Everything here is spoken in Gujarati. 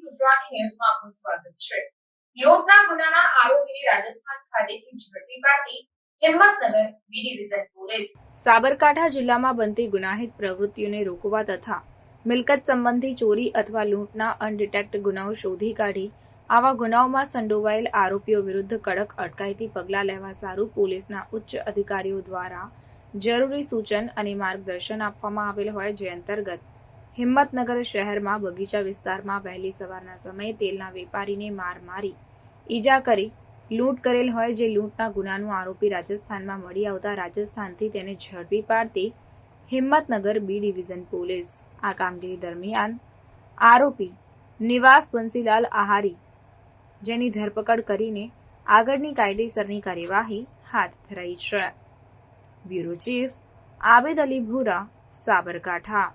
ગુજરાતી ન્યૂઝમાં આપનું સ્વાગત છે. લોટના ગુનાના આરોપીને રાજસ્થાન ખાતેથી ઝડપી પાડી સાબરકાંઠા જિલ્લામાં બનતી ગુનાહિત પ્રવૃત્તિઓને રોકવા તથા મિલકત સંબંધી ચોરી અથવા લૂંટના અનડિટેક્ટ ગુનાઓ શોધી કાઢી આવા ગુનાઓમાં સંડોવાયેલ આરોપીઓ વિરુદ્ધ કડક અટકાયતી પગલાં લેવા સારું પોલીસના ઉચ્ચ અધિકારીઓ દ્વારા જરૂરી સૂચન અને માર્ગદર્શન આપવામાં આવેલ હોય જે અંતર્ગત હિંમતનગર શહેરમાં બગીચા વિસ્તારમાં વહેલી સવારના સમયે તેલના વેપારીને માર મારી, ઈજા કરી, લૂંટ કરેલ હોય જે લૂંટના ગુનાનું આરોપી રાજસ્થાનમાં મળી આવતા રાજસ્થાનથી તેને ઝડપી પાડતી હિંમતનગર બી ડિવિઝન પોલીસ. આ કામગીરી દરમિયાન આરોપી નિવાસ બંસીલાલ આહારી, જેની ધરપકડ કરીને આગળની કાયદેસરની કાર્યવાહી હાથ ધરાઈ છે. બ્યુરો ચીફ આબેદ અલી ભૂરા, સાબરકાંઠા.